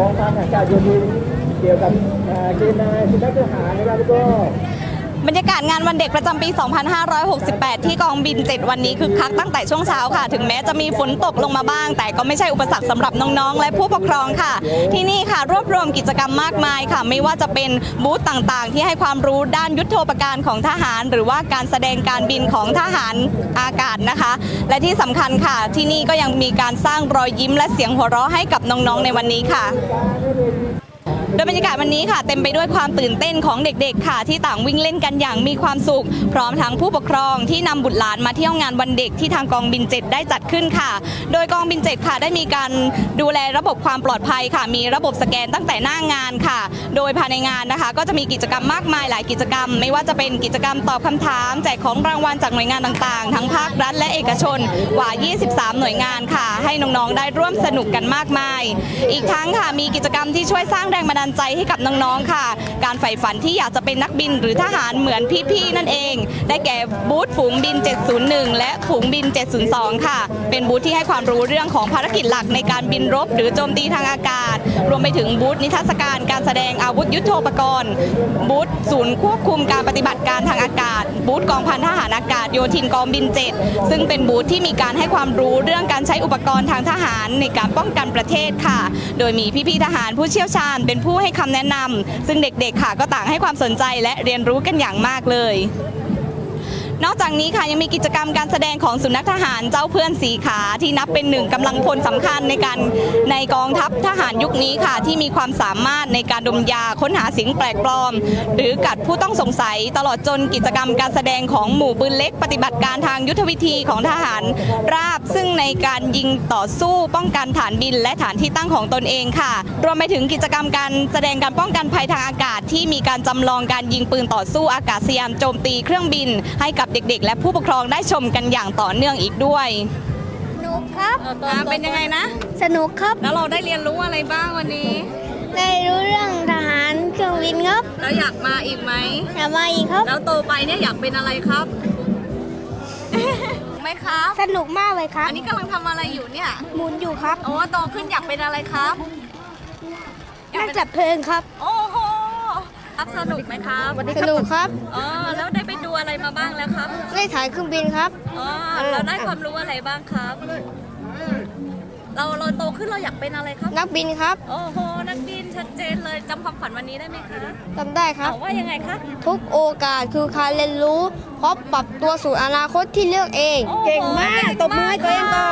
ของทางอากาศยธินเกี่ยวกับเอ่อเกณฑ์นายสุนัขทหารนะครับแล้วก็ บรรยากาศงานวันเด็กประจำปี 2568 ที่กองบิน 7 วันนี้คึกคักตั้งแต่ช่วงเช้าค่ะ ถึงแม้จะมีฝนตกลงมาบ้าง แต่ก็ไม่ใช่อุปสรรคสำหรับน้องๆ และผู้ปกครองค่ะ ที่นี่ค่ะรวบรวมกิจกรรมมากมายค่ะ ไม่ว่าจะเป็นบูธต่างๆ ที่ให้ความรู้ด้านยุทโธปการของทหาร หรือว่าการแสดงการบินของทหารอากาศนะคะ และที่สำคัญค่ะ ที่นี่ก็ยังมีการสร้างรอยยิ้มและเสียงหัวเราะให้กับน้องๆ ในวันนี้ค่ะ โดยบรรยากาศวันนี้ค่ะ เต็มไปด้วยความตื่นเต้นของเด็กๆ ค่ะ ที่ต่างวิ่งเล่นกันอย่างมีความสุข พร้อมทั้งผู้ปกครองที่นำบุตรหลานมาเที่ยวงานวันเด็กที่ทางกองบิน7ได้จัดขึ้นค่ะ โดยกองบิน7ค่ะได้มีการดูแลระบบความปลอดภัยค่ะ มีระบบสแกนตั้งแต่หน้างานค่ะ โดยภายในงานนะคะ ก็จะมีกิจกรรมมากมายหลายกิจกรรม ไม่ว่าจะเป็นกิจกรรมตอบคำถามแจกของรางวัลจากหน่วยงานต่างๆ ทั้งภาครัฐและเอกชนกว่า 23 หน่วยงานค่ะ ให้น้องๆได้ร่วมสนุกกันมากมาย อีกทั้งค่ะมีกิจกรรมที่ช่วยสร้างแรงบันดาลใจให้กับน้องๆค่ะ การใฝ่ฝันที่อยากจะเป็นนักบินหรือทหารเหมือนพี่ๆนั่นเอง ได้แก่บูธฝูงบิน 701 และฝูงบิน 702 ค่ะ เป็นบูธที่ให้ความรู้เรื่องของภารกิจหลักในการบินรบ หรือโจมตีทางอากาศ รวมไปถึงบูธนิทรรศการการแสดงอาวุธยุทโธปกรณ์บูธ ศูนย์ควบคุมการปฏิบัติการทางอากาศ บูธกองพันทหารอากาศโยธินกองบินเจ็ดซึ่งเป็นบูธที่มีการให้ความรู้เรื่องการใช้อุปกรณ์ทางทหารในการป้องกันประเทศค่ะ โดยมีพี่ๆทหารผู้เชี่ยวชาญ เป็นผู้ให้คำแนะนำซึ่งเด็กๆค่ะก็ต่างให้ความสนใจและเรียนรู้กันอย่างมากเลย นอกจากนี้ค่ะยังมีกิจกรรมการแสดงของสุนัขทหารเจ้าเพื่อนสีขาที่นับเป็นหนึ่งกำลังพลสำคัญในการในกองทัพทหารยุคนี้ค่ะ ที่มีความสามารถในการดมยาค้นหาสิ่งแปลกปลอม หรือกัดผู้ต้องสงสัยตลอดจนกิจกรรมการแสดงของหมู่ปืนเล็กปฏิบัติการทางยุทธวิธีของทหารราบ ซึ่งในการยิงต่อสู้ป้องกันฐานบิน และฐานที่ตั้งของตนเองค่ะ รวมไปถึงกิจกรรมการแสดงการป้องกันภัยทางอากาศ ที่มีการจำลองการยิงปืนต่อสู้อากาศยานโจมตีเครื่องบินให้กับเด็กๆ และผู้ปกครองได้ชมกันอย่างต่อเนื่องอีกด้วยสนุกครับเป็นยังไงนะ สนุกครับแล้วเราได้เรียนรู้อะไรบ้างวันนี้ ได้รู้เรื่องทหารเครื่องบินครับแล้วอยากมาอีกไหม อยากมาอีกครับ แล้วโตไปเนี่ยอยากเป็นอะไรครับไม่ครับ สนุกมากเลยครับอันนี้กำลังทำอะไรอยู่เนี่ย หมุนอยู่ครับ โอ้โตขึ้นอยากเป็นอะไรครับ นักจับเพลิงครับ โอ้โห ครับสนุกไหมครับสนุกครับ อ๋อ แล้วได้ไปดูอะไรมาบ้างแล้วครับ ได้ถ่ายเครื่องบินครับ อ๋อ เราได้ความรู้อะไรบ้างครับ เราเราโตขึ้นเราอยากเป็นอะไรครับ นักบินครับ โอ้โห นักบินชัดเจนเลยจำความฝันวันนี้ได้ไหมคะจำได้ครับเอาว่ายังไงคะ ทุกโอกาสคือการเรียนรู้เพราะปรับตัวสู่อนาคตที่เลือกเองโอ้โหเก่งมาก ตบมือให้ตัวเองก่อ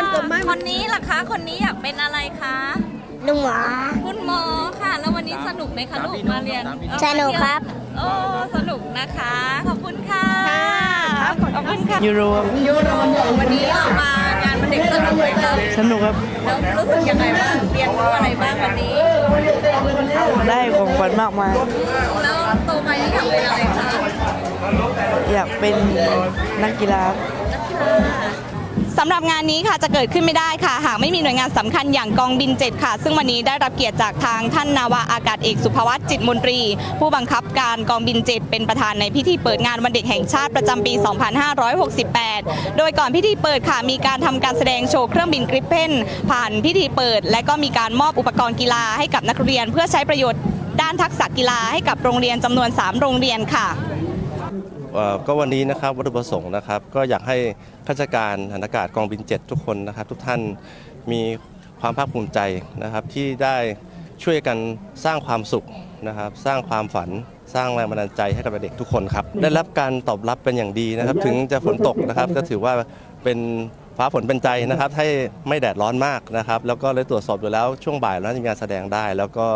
น ตบมือคนนี้ล่ะคะ คนนี้อยากเป็นอะไรคะ ลุงหวาคุณหมอค่ะ แล้ววันนี้สนุกไหมคะลูกมาเรียนสนุกครับ โอ้สนุกนะคะ ขอบคุณค่ะครับขอบคุณค่ะยูโรครับยูโรวันนี้เรามางานวันเด็กสนุกไหมครับสนุกครับแล้วรู้สึกยังไงบ้างเรียนรู้อะไรบ้างวันนี้ ได้ของขวัญมากมายแล้วโตไปนี่อยากเป็นอะไรคะอยากเป็นนักกีฬาสำหรับงานนี้ค่ะจะเกิดขึ้นไม่ได้ค่ะหากไม่มีหน่วยงานสำคัญอย่างกองบิน 7 ค่ะ ซึ่งวันนี้ได้รับเกียรติจากทางท่านนาวาอากาศเอกสุภวัตจิตมนตรี ผู้บังคับการกองบิน 7 เป็นประธานในพิธีเปิดงานวันเด็กแห่งชาติประจำปี 2568 โดยก่อนพิธีเปิดค่ะมีการทำการแสดงโชว์เครื่องบินกริปเพนผ่านพิธีเปิด และก็มีการมอบอุปกรณ์กีฬาให้กับนักเรียน เพื่อใช้ประโยชน์ด้านทักษะกีฬาให้กับโรงเรียนจำนวน 3 โรงเรียนค่ะ ก็วันนี้นะครับวัตถุประสงค์นะครับ ก็อยากให้ข้าราชการฐานอากาศกองบิน 7 ทุกคนนะครับ ทุกท่านมีความภาคภูมิใจนะครับที่ได้ช่วยกันสร้างความสุขนะครับ สร้างความฝันสร้างแรงบันดาลใจให้กับเด็กทุกคนครับได้รับการตอบรับเป็นอย่างดีนะครับ ถึงจะฝนตกนะครับ ก็ถือว่าเป็นฟ้าฝนเป็นใจนะครับ ให้ไม่แดดร้อนมากนะครับ แล้วก็เลยตรวจสอบดูแล้วช่วงบ่ายแล้วน่าจะมีการแสดงได้ แล้วก็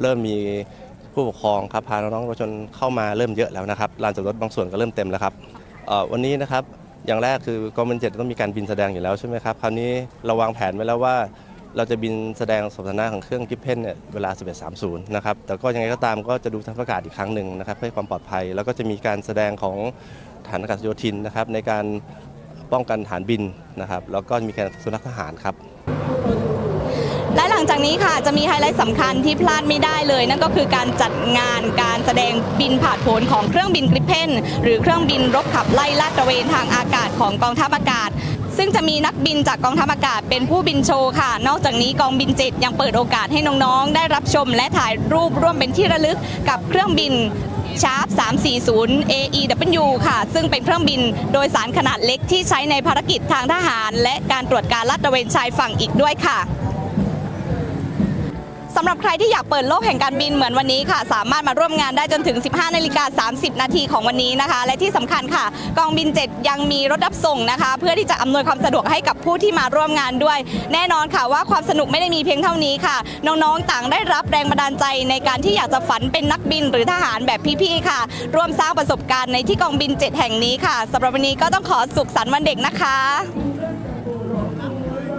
เริ่มมี ผู้ปกครองครับพาน้องๆเยาชนเข้ามาเริ่มเยอะแล้วนะครับลานจอดรถบางส่วนก็เริ่มเต็มแล้วครับวันนี้นะครับอย่างแรกคือกองบินเจ็ดต้องมีการบินแสดงอยู่แล้วใช่ไหมครับคราวนี้เราวางแผนไว้แล้วว่า เราจะบินแสดงสมรรถนะของเครื่องกิฟเพนเนี่ยเวลา 11.30 นะครับแต่ก็ยังไงก็ตามก็จะดูสภาพอากาศอีกครั้งหนึ่งนะครับเพื่อความปลอดภัย แล้วก็จะมีการแสดงของฐานอากาศโยธินนะครับในการป้องกันฐานบินนะครับแล้วก็มีการสุนัขทหารครับ ละหลังจากนี้ค่ะจะมีไฮไลท์สำคัญที่พลาดไม่ได้เลย นั่นก็คือการจัดงานการแสดงบินผ่านผลของเครื่องบินกริปเพนหรือเครื่องบินรบขับไล่ลาดตระเวนทางอากาศของกองทัพอากาศซึ่งจะมีนักบินจากกองทัพอากาศเป็นผู้บินโชว์ค่ะ นอกจากนี้กองบิน7ยังเปิดโอกาสให้น้องๆ ได้รับชมและถ่ายรูปร่วมเป็นที่ระลึกกับเครื่องบินชาร์ป340 AEW ค่ะ ซึ่งเป็นเครื่องบินโดยสารขนาดเล็กที่ใช้ในภารกิจทางทหาร และการตรวจการลาดตระเวนชายฝั่งอีกด้วยค่ะำหรับใครที่อยากเปิดโลกแห่งการบินเหมือนวันนี้ค่ะ สามารถมาร่วมงานได้จนถึง 15นาฬิกา30 นาทีของวันนี้นะคะ และที่สำคัญค่ะ กองบิน 7 ยังมีรถรับส่งนะคะ เพื่อที่จะอำนวยความสะดวกให้กับผู้ที่มาร่วมงานด้วย แน่นอนค่ะว่าความสนุกไม่ได้มีเพียงเท่านี้ค่ะ น้องๆต่างได้รับแรงบันดาลใจในการที่อยากจะฝันเป็นนักบินหรือทหารแบบพี่ๆค่ะ ร่วมสร้างประสบการณ์ในที่กองบิน 7 แห่งนี้ค่ะสำหรับวันนี้ก็ต้องขอสุขสันต์วันเด็กนะคะ